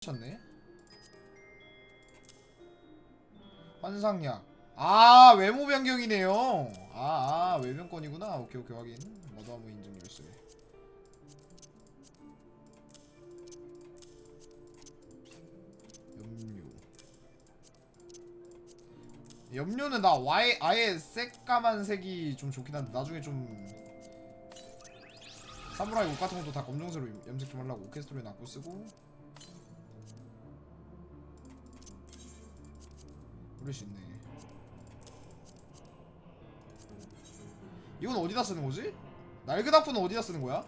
쳤네. 환상약. 아 외모 변경이네요. 아, 아 외면권이구나. 오케이 오케이 확인. 머더무 인증 열쇠. 염료. 염료는 나 와이, 아예 새까만 색이 좀 좋긴 한데 나중에 좀 사무라이 옷 같은 것도 다 검정색으로 염- 염색 좀 하려고 오케스트로에 납고 쓰고 그럴 수 있네 이건 어디다 쓰는 거지? 낡은 악보는 어디다 쓰는 거야?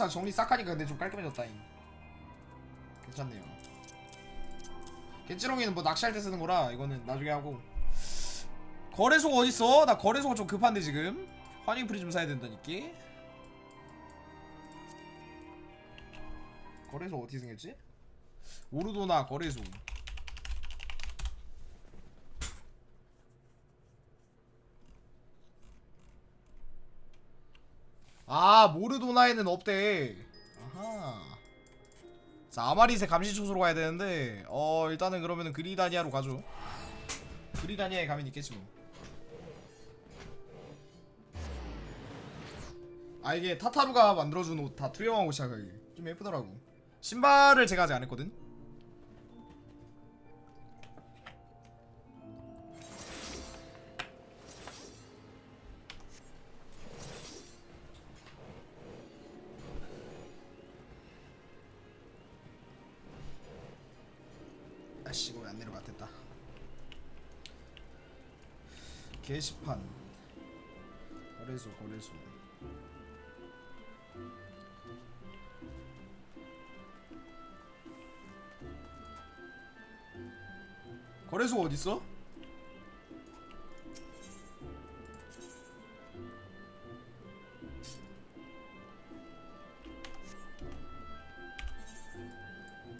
와 인벤상 정리 싹 하니까 근데 좀 깔끔해졌다잉. 괜찮네요. 겐지롱이는 뭐 낚시할 때 쓰는 거라 이거는 나중에 하고. 거래소가 어딨어? 나 거래소가 좀 급한데 지금. 환영 프리즘 사야 된다니까. 거래소 어디 생겼지? 오르도나 거래소 아 모르도나에는 없대. 아하. 자 아마리세 감시초소로 가야 되는데 어 일단은 그러면은 그리다니아로 가죠. 그리다니아에 가면 있겠지 뭐 아 이게 타타루가 만들어준 옷 다 투영한 옷이야 그게. 좀 예쁘더라고. 신발을 제가 아직 안 했거든 내려가 됐다. 게시판. 거래소 거래소. 거래소 어딨어?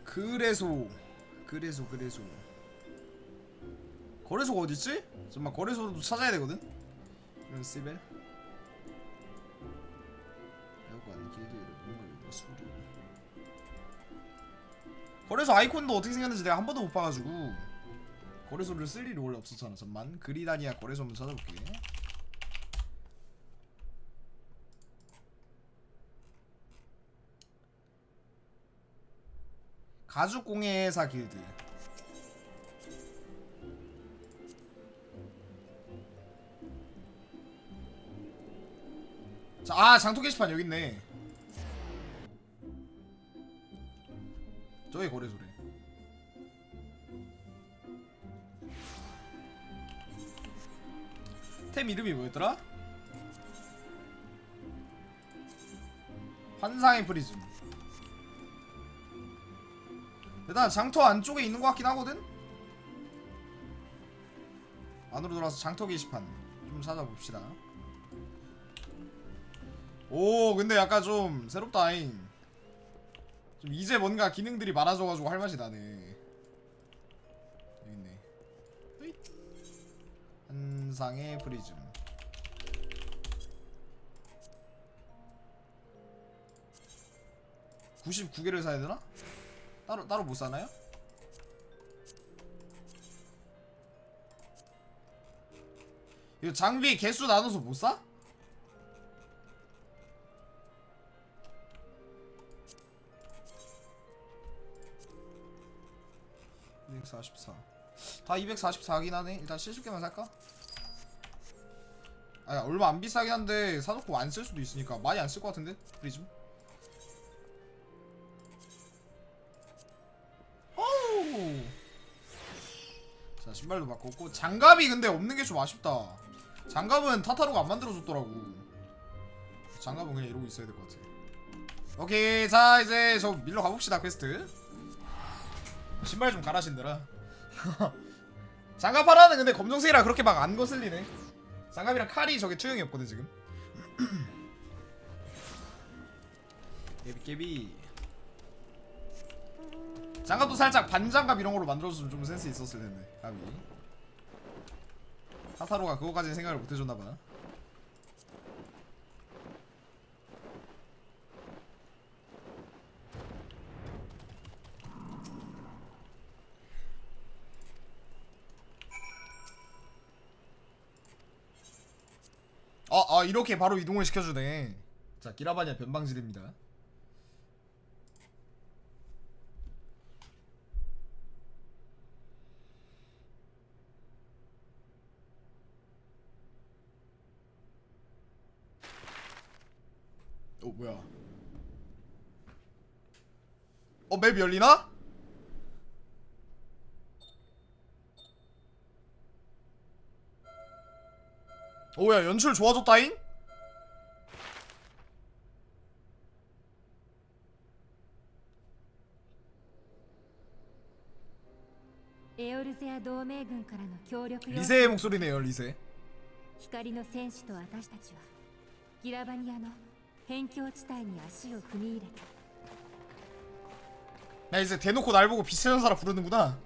그래소. 그래소 그래소 거래소가 어딨지? 잠깐만 거래소도 찾아야 되거든? 이런 시벨 여관 길드 이름 뭔가 수리 거래소 아이콘도 어떻게 생겼는지 내가 한 번도 못 봐가지고 거래소를 쓸 일이 원래 없었잖아 잠만. 그리다니아 거래소 한번 찾아볼게. 가죽공예사 길드 자, 아 장토 게시판 여기 있네. 저기 거래소래. 템 이름이 뭐였더라? 환상의 프리즘. 일단 장터 안쪽에 있는 것 같긴 하거든? 안으로 들어와서 장터 게시판 좀 찾아봅시다. 오 근데 약간 좀 새롭다잉 좀 이제 뭔가 기능들이 많아져가지고 할 맛이 나네 여기 있네. 한상의 프리즘 (99개를) 사야 되나? 따로 따로 못 사나요? 이거 장비 개수 나눠서 못 사? 244. 다 244긴 하네. 일단 70개만 살까? 아, 얼마 안 비싸긴 한데 사놓고 안 쓸 수도 있으니까 많이 안 쓸 것 같은데 프리즘. 어우. 자 신발도 바꿨고 장갑이 근데 없는 게 좀 아쉽다. 장갑은 타타루가 안 만들어줬더라고. 장갑은 그냥 이러고 있어야 될 것 같아. 오케이 자 이제 저 밀러 가봅시다 퀘스트. 신발 좀 갈아 신더라. 장갑 하나는 근데 검정색이라 그렇게 막 안 거슬리네. 장갑이랑 칼이 저게 투영이 없거든 지금. 깨비 깨비 장갑도 살짝 반장갑 이런 걸로 만들어줬으면 좀 센스 있었을 텐데 가비 타타로가 그거까지 생각을 못 해줬나봐 아, 아 이렇게 바로 이동을 시켜주네 자 기라바냐 변방질입니다 어 뭐야 어 맵 열리나? 오야 연출 좋아졌다잉? エオルゼア同盟軍からの協力要 리세의 목소리네요 리세 光の戦士と私たちはギラバニアの辺境地帯に足を踏み入れた 나 이제 대놓고 날 보고 빛의 전사라 부르는구나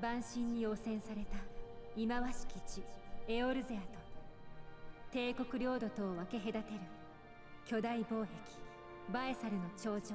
万神に汚染された忌まわしき地エオルゼアと帝国領土とを分け隔てる巨大防壁バエサルの頂上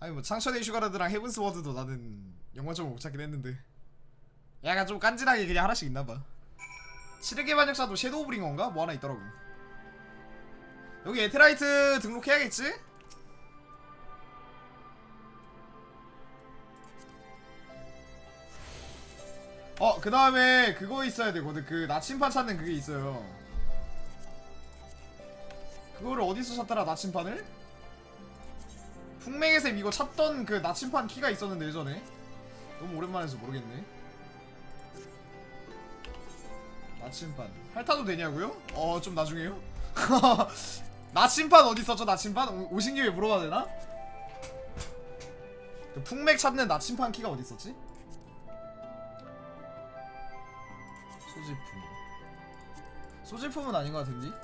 아니 뭐 창천의 슈가라드랑 헤븐스 워드도 나는 연관점을 못 찾긴 했는데 약간 좀 깐진하게 그냥 하나씩 있나봐 치르게 반역자도 섀도우 브링어인가? 뭐 하나 있더라고 여기 에테라이트 등록해야겠지? 어, 그 다음에 그거 있어야 되거든. 그 나침판 찾는 그게 있어요. 그거를 어디서 찾더라, 나침판을? 풍맹의샘 이거 찾던 그 나침판 키가 있었는데, 예전에. 너무 오랜만에 해서 모르겠네. 나침판. 핥아도 되냐고요? 어, 좀 나중에요? 나침판 어디 있었죠, 나침판? 오- 오신 김에 물어봐도 되나? 그 풍맥 찾는 나침판 키가 어디 있었지? 소지품 소지품은 아닌 것 같은데?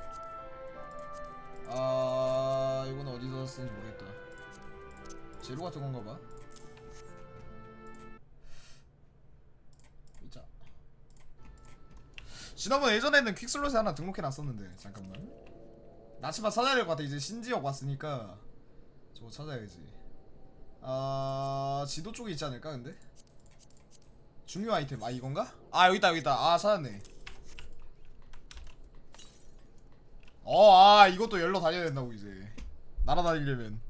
아 이거는 어디서 쓰는지 모르겠다 재료 같은 건가 봐. 있자. 지난번 예전에는 퀵슬롯에 하나 등록해 놨었는데 잠깐만. 나치마 찾아야 될 것 같아. 이제 신지역 왔으니까 저거 찾아야지. 아 지도 쪽에 있지 않을까 근데? 중요 아이템. 아 이건가? 아 여기 있다 여기 있다. 아 찾았네. 어아 이것도 열러 다녀야 된다고 이제. 날아다니려면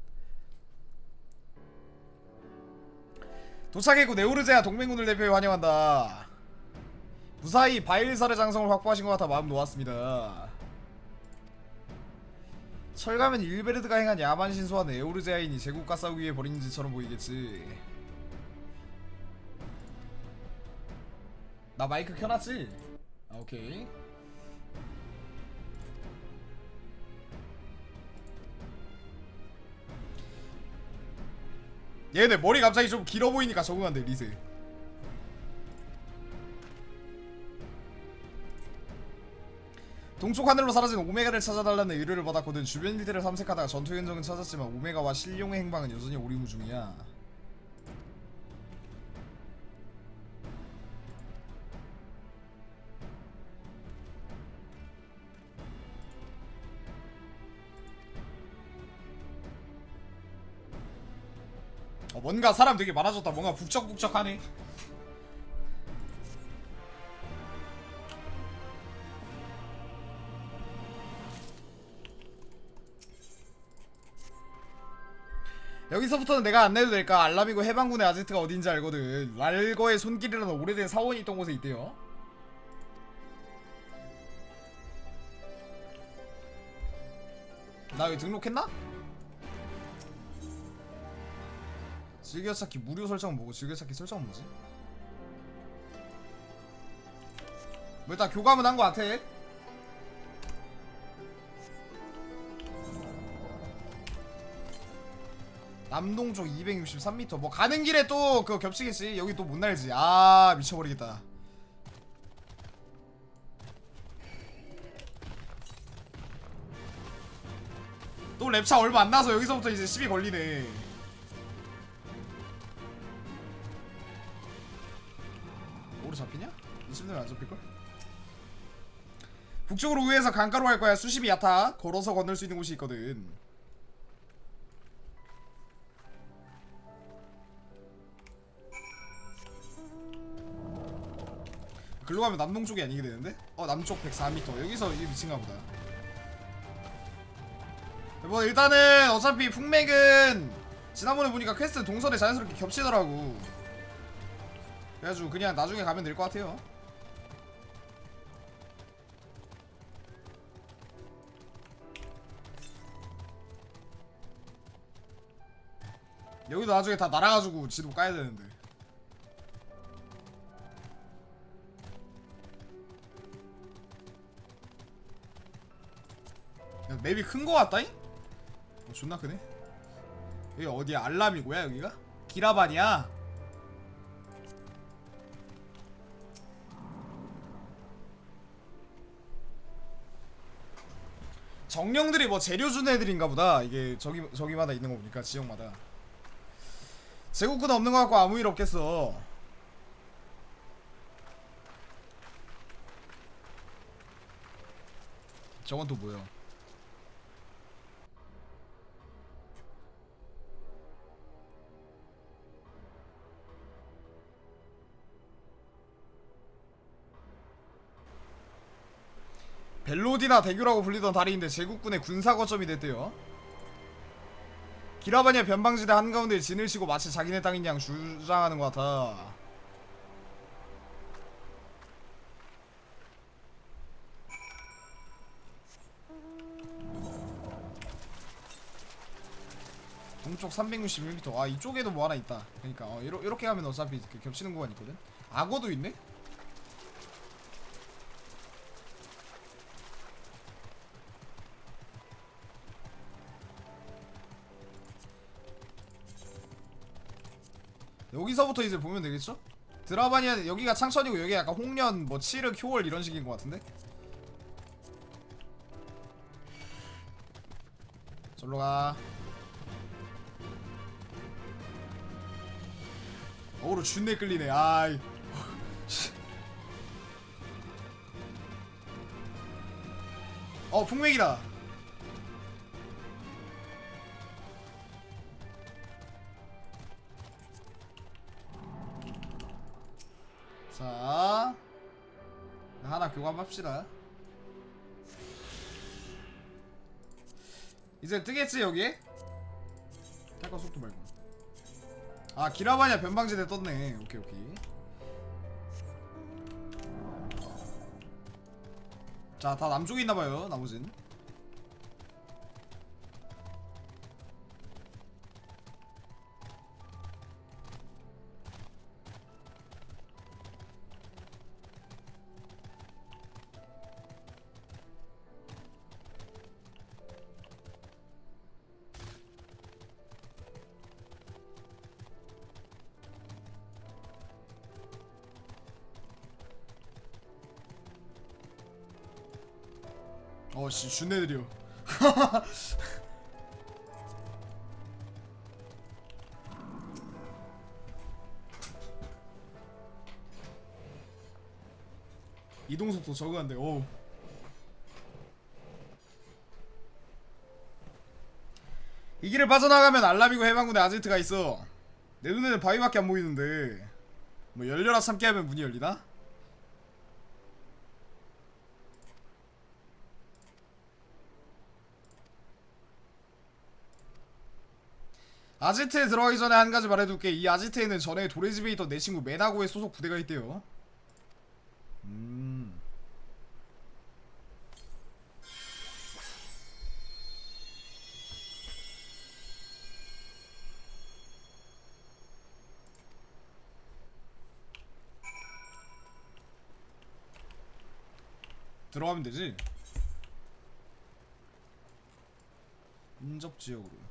도착했고 네오르제아 동맹군을 대표해 환영한다 무사히 바일사르 장성을 확보하신 것 같아 마음 놓았습니다 철가면 일베르드가 행한 야만 신소한 에오르제아인이 제국과 싸우기 위해 벌인 짓처럼 보이겠지 나 마이크 켜놨지? 아, 오케이. 얘네 머리 갑자기 좀 길어 보이니까 적응한대 리세. 동쪽 하늘로 사라진 오메가를 찾아달라는 의뢰를 받았거든 주변 일들을 탐색하다가 전투 현장은 찾았지만 오메가와 신룡의 행방은 여전히 오리무중이야. 뭔가 사람 되게 많아졌다 뭔가 북적북적하네 여기서부터는 내가 안내도 될까? 알람이고 해방군의 아지트가 어딘지 알거든 랄거의 손길이라는 오래된 사원이 있던 곳에 있대요 나 여기 등록했나? 즐겨 찾기 무료 설정은 뭐고 즐겨 찾기 설정은 뭐지? 뭐 일단 교감은 한 거 같아. 남동쪽 263m 뭐 가는 길에 또 그거 겹치겠지. 여기 또 못 날지. 아 미쳐버리겠다. 또 랩차 얼마 안 나서 여기서부터 이제 시비 걸리네 오로 잡히냐? 이쯤 되면 안 잡힐걸? 북쪽으로 우회해서 강가로 갈 거야 수심이 얕아 걸어서 건널 수 있는 곳이 있거든 글로 가면 남동쪽이 아니게 되는데? 어 남쪽 104m 여기서 이 미친가 보다 뭐 일단은 어차피 풍맥은 지난번에 보니까 퀘스트 동선에 자연스럽게 겹치더라고 그래가지고 그냥 나중에 가면 될 것 같아요. 여기도 나중에 다 날아가지고 지도 까야 되는데. 야, 맵이 큰 거 같다잉? 어, 존나 크네. 여기 어디야? 알람이고야 여기가? 기라반이야 정령들이 뭐 재료 주는 애들인가 보다. 이게 저기 저기마다 있는 거 보니까 지역마다. 제국군 없는 거 같고 아무 일 없겠어. 저건 또 뭐야 벨로디나 대교라고 불리던 다리인데 제국군의 군사 거점이 됐대요. 기라바니아 변방지대 한가운데 진을 치고 마치 자기네 땅인 양 주장하는 것 같아. 동쪽 361m. 아 이쪽에도 뭐 하나 있다. 그러니까 어, 이렇게 가면 어차피 그 겹치는 구간 있거든. 악어도 있네. 여기서부터 이제 보면 되겠죠? 드라바니아 여기가 창천이고 여기 약간 홍련 뭐 칠흑 효월 이런 식인 것 같은데? 절로 가 어우로 준내 끌리네 아이 어 풍맥이다 교감합시다. 이제 뜨겠지 여기에? 탈거 속도 말고. 아 기라바니아 변방지대 떴네. 오케이 오케이. 자 다 남쪽에 있나봐요 나머진 준애들이요 이동 속도 적은데 오 이 길을 빠져나가면 알라비고 해방군의 아지트가 있어. 내 눈에는 바위밖에 안 보이는데. 뭐 열려라 참깨 하면 문이 열리나? 아지트에 들어가기 전에 한 가지 말해둘게. 이 아지트에는 전에 도레지베 있던 내 친구 메나고의 소속 부대가 있대요. 음. 들어가면 되지? 인접 지역으로.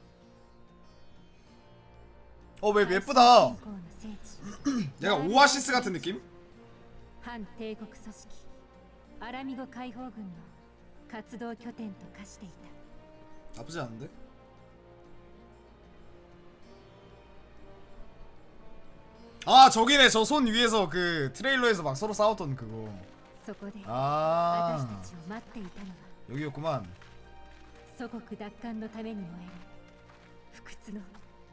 어 맵 예쁘다 海神信仰の聖地 약간 오아시스 같은 느낌? 反帝国組織アラミゴ解放軍の活動拠点と化していた 나쁘지 않은데? 아 저기네 저 손 위에서 그 트레일러에서 막 서로 싸웠던 그거 そこで私 아 たちを待っていたのは 여기였구만 祖国奪還のために燃える不屈の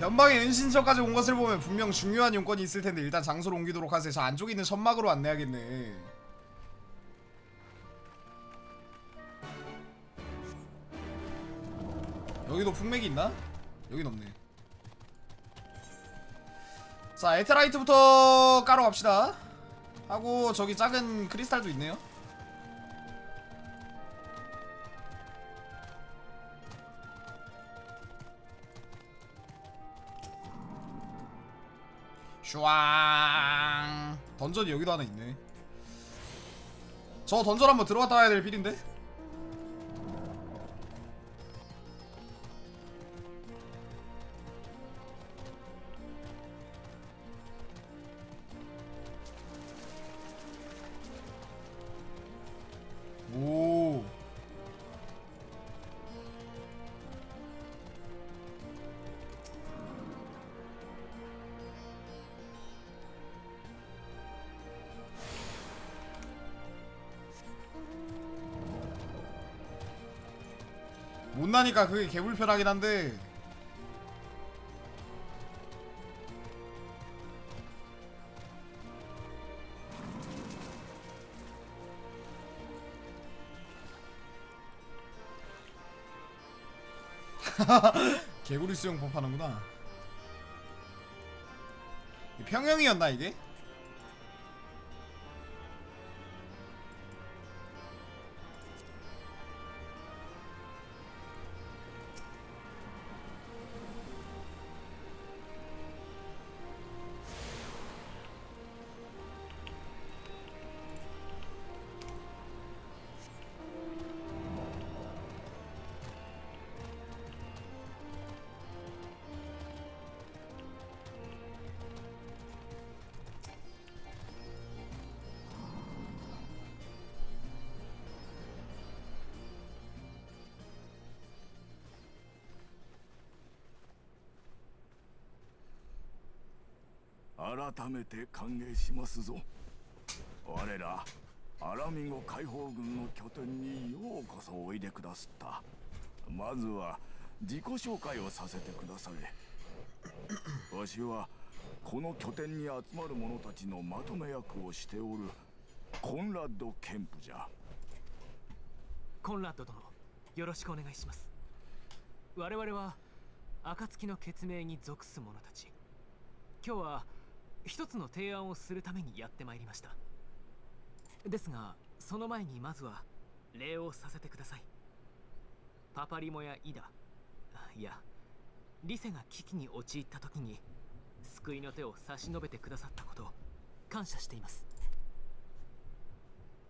변방의 은신처까지 온 것을 보면 분명 중요한 용건이 있을 텐데 일단 장소를 옮기도록 하세요. 저 안쪽에 있는 천막으로 안내하겠네. 여기도 풍맥이 있나? 여긴 없네. 자 에테라이트부터 까러 갑시다. 하고 저기 작은 크리스탈도 있네요 슈왕 던전이 여기도 하나 있네. 저 던전 한번 들어갔다 와야 될 필인데 못나니까 그게 개불편하긴 한데 개구리 수영 법하는구나 평형이었나 이게?「 改めて歓迎しますぞ。我らアラミゴ解放軍の拠点にようこそおいでくださった。まずは自己紹介をさせてくだされわしはこの拠点に集まる者たちのまとめ役をしておるコンラッド・ケンプじゃ。コンラッド殿よろしくお願いします。我々は暁の血命に属す者たち。今日は一つの提案をするためにやってまいりました。ですがその前にまずは礼をさせてください。パパリモやイダ。いやリセが危機に陥った時に救いの手を差し伸べてくださったことを感謝しています。